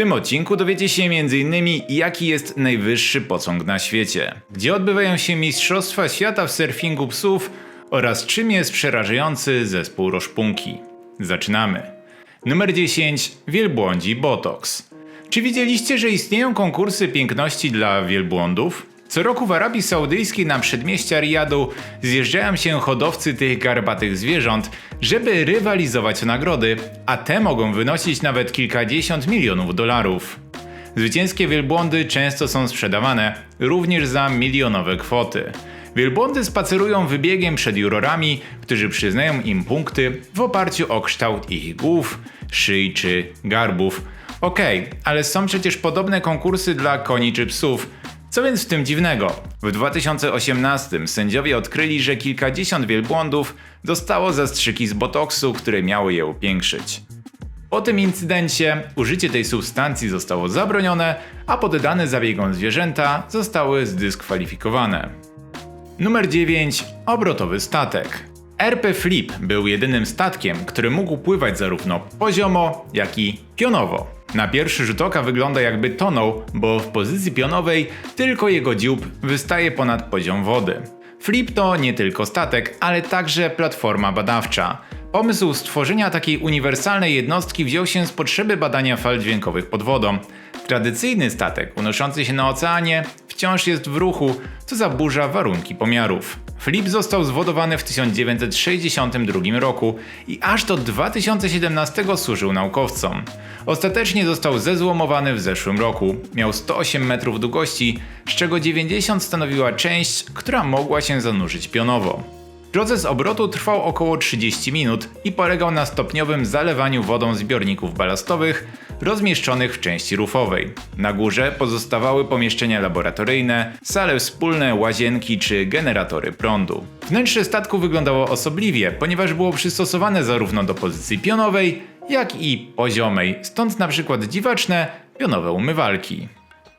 tym odcinku dowiecie się m.in. jaki jest najwyższy pociąg na świecie, gdzie odbywają się Mistrzostwa Świata w surfingu psów oraz czym jest przerażający zespół Roszpunki. Zaczynamy. Numer 10. Wielbłądzi Botox. Czy widzieliście, że istnieją konkursy piękności dla wielbłądów? Co roku w Arabii Saudyjskiej na przedmieścia Riyadu zjeżdżają się hodowcy tych garbatych zwierząt, żeby rywalizować o nagrody, a te mogą wynosić nawet kilkadziesiąt milionów dolarów. Zwycięskie wielbłądy często są sprzedawane również za milionowe kwoty. Wielbłądy spacerują wybiegiem przed jurorami, którzy przyznają im punkty w oparciu o kształt ich głów, szyi czy garbów. Okej, ale są przecież podobne konkursy dla koni czy psów. Co więc w tym dziwnego? W 2018 sędziowie odkryli, że kilkadziesiąt wielbłądów dostało zastrzyki z botoksu, które miały je upiększyć. Po tym incydencie użycie tej substancji zostało zabronione, a poddane zabiegom zwierzęta zostały zdyskwalifikowane. Numer 9. Obrotowy statek. RP Flip był jedynym statkiem, który mógł pływać zarówno poziomo, jak i pionowo. Na pierwszy rzut oka wygląda jakby tonął, bo w pozycji pionowej tylko jego dziób wystaje ponad poziom wody. Flip to nie tylko statek, ale także platforma badawcza. Pomysł stworzenia takiej uniwersalnej jednostki wziął się z potrzeby badania fal dźwiękowych pod wodą. Tradycyjny statek unoszący się na oceanie wciąż jest w ruchu, co zaburza warunki pomiarów. Flip został zwodowany w 1962 roku i aż do 2017 służył naukowcom. Ostatecznie został zezłomowany w zeszłym roku. Miał 108 metrów długości, z czego 90 stanowiła część, która mogła się zanurzyć pionowo. Proces obrotu trwał około 30 minut i polegał na stopniowym zalewaniu wodą zbiorników balastowych rozmieszczonych w części rufowej. Na górze pozostawały pomieszczenia laboratoryjne, sale wspólne, łazienki czy generatory prądu. Wnętrze statku wyglądało osobliwie, ponieważ było przystosowane zarówno do pozycji pionowej, jak i poziomej, stąd na przykład dziwaczne pionowe umywalki.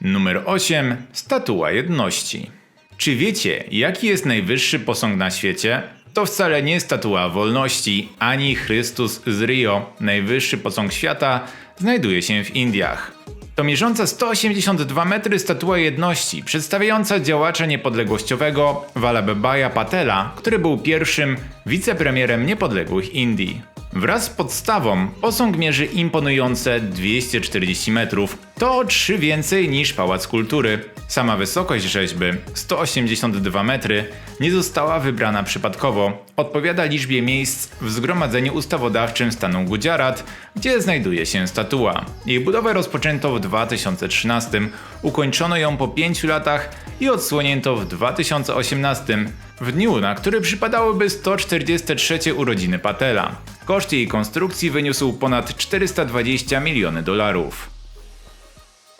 Numer 8. Statua Jedności. Czy wiecie, jaki jest najwyższy posąg na świecie? To wcale nie statua wolności, ani Chrystus z Rio, najwyższy posąg świata, znajduje się w Indiach. To mierząca 182 metry statua jedności, przedstawiająca działacza niepodległościowego Vallabhbhai Patela, który był pierwszym wicepremierem niepodległych Indii. Wraz z podstawą posąg mierzy imponujące 240 metrów. To 3 więcej niż Pałac Kultury. Sama wysokość rzeźby 182 metry nie została wybrana przypadkowo. Odpowiada liczbie miejsc w Zgromadzeniu Ustawodawczym stanu Gujarat, gdzie znajduje się statua. Jej budowę rozpoczęto w 2013, ukończono ją po 5 latach i odsłonięto w 2018, w dniu, na który przypadałyby 143 urodziny Patela. Koszt jej konstrukcji wyniósł ponad 420 miliony dolarów.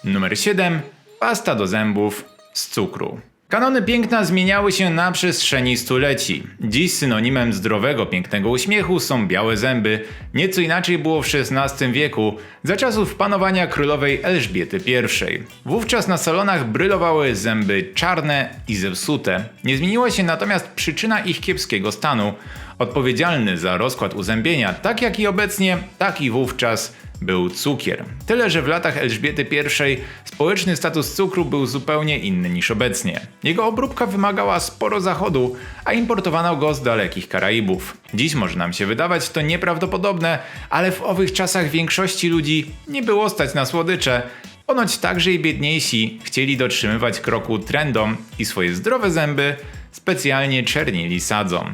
Numer 7. Pasta do zębów z cukru. Kanony piękna zmieniały się na przestrzeni stuleci. Dziś synonimem zdrowego, pięknego uśmiechu są białe zęby. Nieco inaczej było w XVI wieku, za czasów panowania królowej Elżbiety I. Wówczas na salonach brylowały zęby czarne i zepsute. Nie zmieniła się natomiast przyczyna ich kiepskiego stanu. Odpowiedzialny za rozkład uzębienia, tak jak i obecnie, tak i wówczas, był cukier. Tyle, że w latach Elżbiety I społeczny status cukru był zupełnie inny niż obecnie. Jego obróbka wymagała sporo zachodu, a importowano go z dalekich Karaibów. Dziś może nam się wydawać to nieprawdopodobne, ale w owych czasach większości ludzi nie było stać na słodycze. Ponoć także i biedniejsi chcieli dotrzymywać kroku trendom i swoje zdrowe zęby specjalnie czernili sadzą.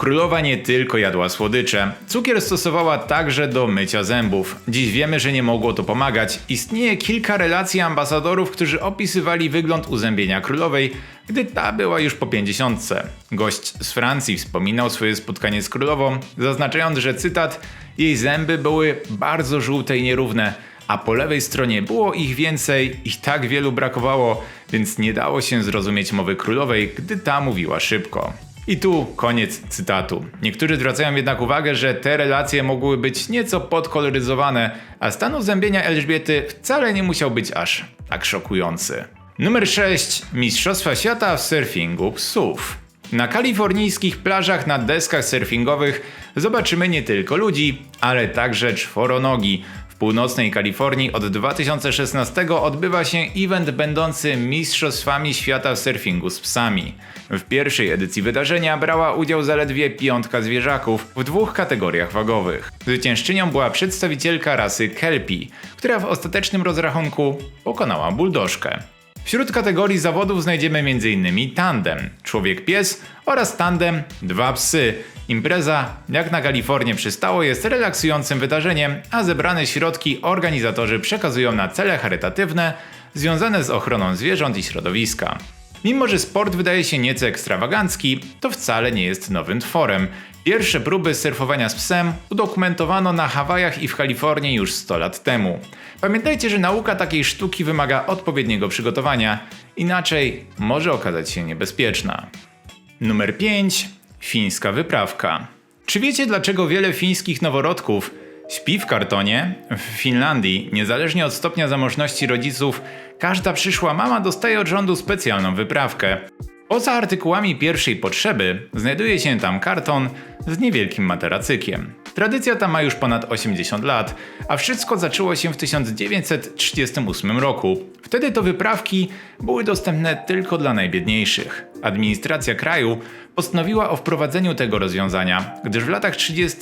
Królowa nie tylko jadła słodycze, cukier stosowała także do mycia zębów. Dziś wiemy, że nie mogło to pomagać. Istnieje kilka relacji ambasadorów, którzy opisywali wygląd uzębienia królowej, gdy ta była już po pięćdziesiątce. Gość z Francji wspominał swoje spotkanie z królową, zaznaczając, że cytat jej zęby były bardzo żółte i nierówne, a po lewej stronie było ich więcej i tak wielu brakowało, więc nie dało się zrozumieć mowy królowej, gdy ta mówiła szybko. I tu koniec cytatu. Niektórzy zwracają jednak uwagę, że te relacje mogły być nieco podkoloryzowane, a stan uzębienia Elżbiety wcale nie musiał być aż tak szokujący. Numer 6. Mistrzostwa Świata w surfingu psów. Na kalifornijskich plażach na deskach surfingowych zobaczymy nie tylko ludzi, ale także czworonogi, północnej Kalifornii od 2016 odbywa się event będący Mistrzostwami Świata w surfingu z psami. W pierwszej edycji wydarzenia brała udział zaledwie piątka zwierzaków w dwóch kategoriach wagowych. Zwyciężczynią była przedstawicielka rasy Kelpie, która w ostatecznym rozrachunku pokonała buldożkę. Wśród kategorii zawodów znajdziemy m.in. tandem, człowiek-pies oraz tandem, dwa psy. Impreza, jak na Kalifornię przystało, jest relaksującym wydarzeniem, a zebrane środki organizatorzy przekazują na cele charytatywne związane z ochroną zwierząt i środowiska. Mimo, że sport wydaje się nieco ekstrawagancki, to wcale nie jest nowym tworem. Pierwsze próby surfowania z psem udokumentowano na Hawajach i w Kalifornii już 100 lat temu. Pamiętajcie, że nauka takiej sztuki wymaga odpowiedniego przygotowania, inaczej może okazać się niebezpieczna. Numer 5. Fińska wyprawka. Czy wiecie dlaczego wiele fińskich noworodków śpi w kartonie? W Finlandii, niezależnie od stopnia zamożności rodziców, każda przyszła mama dostaje od rządu specjalną wyprawkę. Poza artykułami pierwszej potrzeby znajduje się tam karton z niewielkim materacykiem. Tradycja ta ma już ponad 80 lat, a wszystko zaczęło się w 1938 roku. Wtedy to wyprawki były dostępne tylko dla najbiedniejszych. Administracja kraju postanowiła o wprowadzeniu tego rozwiązania, gdyż w latach 30.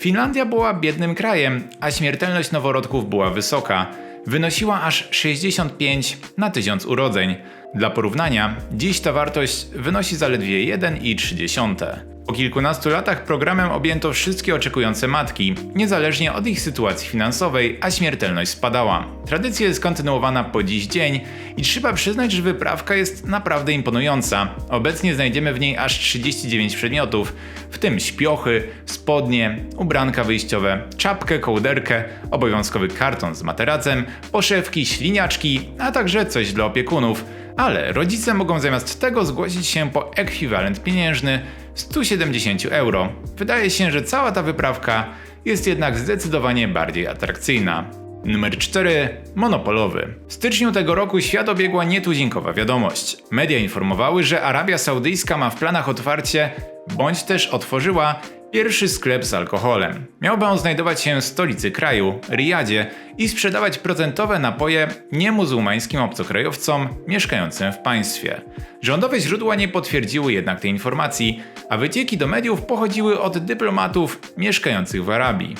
Finlandia była biednym krajem, a śmiertelność noworodków była wysoka. Wynosiła aż 65 na 1000 urodzeń. Dla porównania, dziś ta wartość wynosi zaledwie 1,3. Po kilkunastu latach programem objęto wszystkie oczekujące matki, niezależnie od ich sytuacji finansowej, a śmiertelność spadała. Tradycja jest kontynuowana po dziś dzień i trzeba przyznać, że wyprawka jest naprawdę imponująca. Obecnie znajdziemy w niej aż 39 przedmiotów, w tym śpiochy, spodnie, ubranka wyjściowe, czapkę, kołderkę, obowiązkowy karton z materacem, poszewki, śliniaczki, a także coś dla opiekunów. Ale rodzice mogą zamiast tego zgłosić się po ekwiwalent pieniężny 170 euro. Wydaje się, że cała ta wyprawka jest jednak zdecydowanie bardziej atrakcyjna. Numer 4. Monopolowy. W styczniu tego roku świat obiegła nietuzinkowa wiadomość. Media informowały, że Arabia Saudyjska ma w planach otwarcie, bądź też otworzyła, pierwszy sklep z alkoholem. Miałby on znajdować się w stolicy kraju, Riyadzie, i sprzedawać procentowe napoje niemuzułmańskim obcokrajowcom mieszkającym w państwie. Rządowe źródła nie potwierdziły jednak tej informacji, a wycieki do mediów pochodziły od dyplomatów mieszkających w Arabii.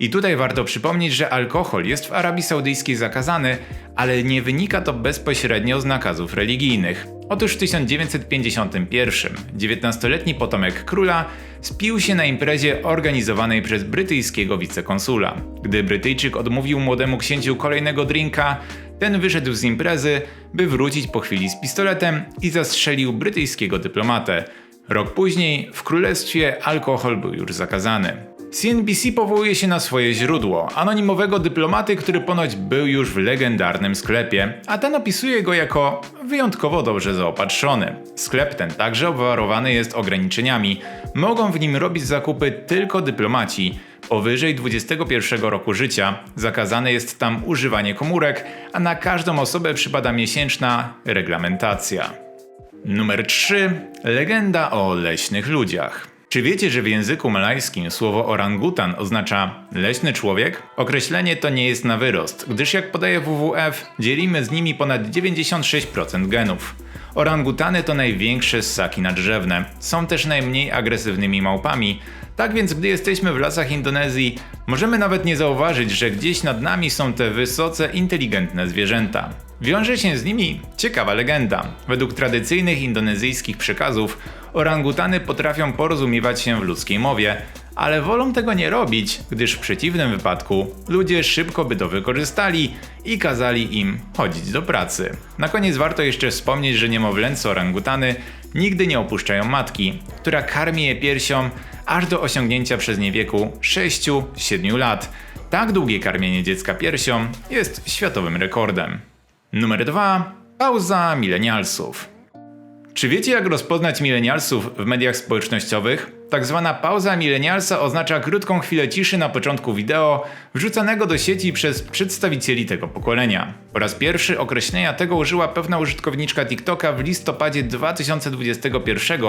I tutaj warto przypomnieć, że alkohol jest w Arabii Saudyjskiej zakazany, ale nie wynika to bezpośrednio z nakazów religijnych. Otóż w 1951 19-letni potomek króla spił się na imprezie organizowanej przez brytyjskiego wicekonsula. Gdy Brytyjczyk odmówił młodemu księciu kolejnego drinka, ten wyszedł z imprezy, by wrócić po chwili z pistoletem i zastrzelił brytyjskiego dyplomatę. Rok później w królestwie alkohol był już zakazany. CNBC powołuje się na swoje źródło, anonimowego dyplomaty, który ponoć był już w legendarnym sklepie, a ten opisuje go jako wyjątkowo dobrze zaopatrzony. Sklep ten także obwarowany jest ograniczeniami. Mogą w nim robić zakupy tylko dyplomaci. Powyżej 21 roku życia zakazane jest tam używanie komórek, a na każdą osobę przypada miesięczna reglamentacja. Numer 3. Legenda o leśnych ludziach. Czy wiecie, że w języku malajskim słowo orangutan oznacza leśny człowiek? Określenie to nie jest na wyrost, gdyż jak podaje WWF, dzielimy z nimi ponad 96% genów. Orangutany to największe ssaki nadrzewne. Są też najmniej agresywnymi małpami. Tak więc, gdy jesteśmy w lasach Indonezji, możemy nawet nie zauważyć, że gdzieś nad nami są te wysoce inteligentne zwierzęta. Wiąże się z nimi ciekawa legenda. Według tradycyjnych indonezyjskich przekazów, orangutany potrafią porozumiewać się w ludzkiej mowie, ale wolą tego nie robić, gdyż w przeciwnym wypadku ludzie szybko by to wykorzystali i kazali im chodzić do pracy. Na koniec warto jeszcze wspomnieć, że niemowlęce orangutany nigdy nie opuszczają matki, która karmi je piersią aż do osiągnięcia przez nie wieku 6-7 lat. Tak długie karmienie dziecka piersią jest światowym rekordem. Numer 2. Pauza milenialsów. Czy wiecie jak rozpoznać milenialsów w mediach społecznościowych? Tak zwana pauza milenialsa oznacza krótką chwilę ciszy na początku wideo, wrzucanego do sieci przez przedstawicieli tego pokolenia. Po raz pierwszy określenia tego użyła pewna użytkowniczka TikToka w listopadzie 2021,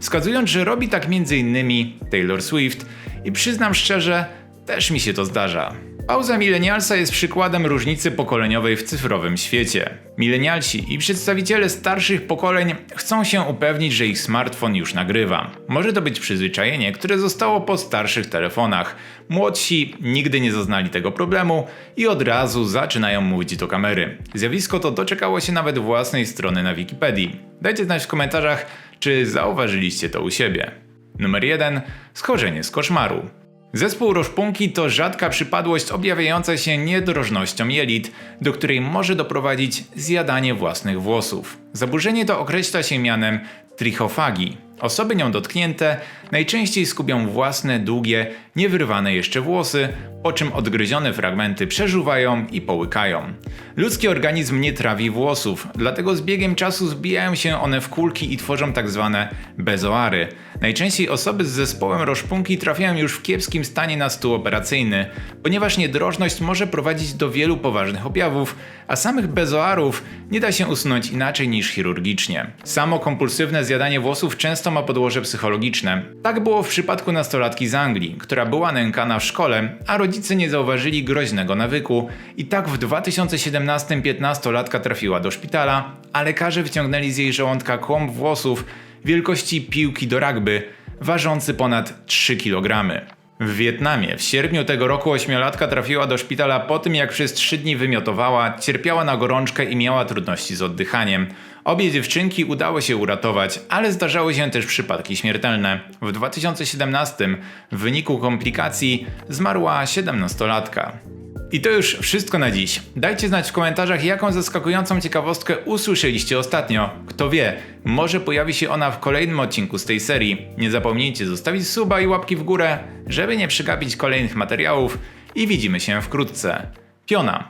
wskazując, że robi tak m.in. Taylor Swift i przyznam szczerze, też mi się to zdarza. Pauza milenialsa jest przykładem różnicy pokoleniowej w cyfrowym świecie. Milenialsi i przedstawiciele starszych pokoleń chcą się upewnić, że ich smartfon już nagrywa. Może to być przyzwyczajenie, które zostało po starszych telefonach. Młodsi nigdy nie zaznali tego problemu i od razu zaczynają mówić do kamery. Zjawisko to doczekało się nawet własnej strony na Wikipedii. Dajcie znać w komentarzach, czy zauważyliście to u siebie. Numer 1. Schorzenie z koszmaru. Zespół roszpunki to rzadka przypadłość objawiająca się niedrożnością jelit, do której może doprowadzić zjadanie własnych włosów. Zaburzenie to określa się mianem trichofagii. Osoby nią dotknięte najczęściej skubią własne, długie, niewyrwane jeszcze włosy, po czym odgryzione fragmenty przeżuwają i połykają. Ludzki organizm nie trawi włosów, dlatego z biegiem czasu zbijają się one w kulki i tworzą tak zwane bezoary. Najczęściej osoby z zespołem roszpunki trafiają już w kiepskim stanie na stół operacyjny, ponieważ niedrożność może prowadzić do wielu poważnych objawów, a samych bezoarów nie da się usunąć inaczej niż chirurgicznie. Samo kompulsywne zjadanie włosów często ma podłoże psychologiczne. Tak było w przypadku nastolatki z Anglii, która była nękana w szkole, a rodzice nie zauważyli groźnego nawyku i tak w 2017 15-latka trafiła do szpitala, a lekarze wyciągnęli z jej żołądka kłąb włosów wielkości piłki do rugby, ważący ponad 3 kg. W Wietnamie w sierpniu tego roku ośmiolatka trafiła do szpitala po tym, jak przez trzy dni wymiotowała, cierpiała na gorączkę i miała trudności z oddychaniem. Obie dziewczynki udało się uratować, ale zdarzały się też przypadki śmiertelne. W 2017 w wyniku komplikacji zmarła 17-latka. I to już wszystko na dziś. Dajcie znać w komentarzach, jaką zaskakującą ciekawostkę usłyszeliście ostatnio. Kto wie, może pojawi się ona w kolejnym odcinku z tej serii. Nie zapomnijcie zostawić suba i łapki w górę, żeby nie przegapić kolejnych materiałów i widzimy się wkrótce. Piona!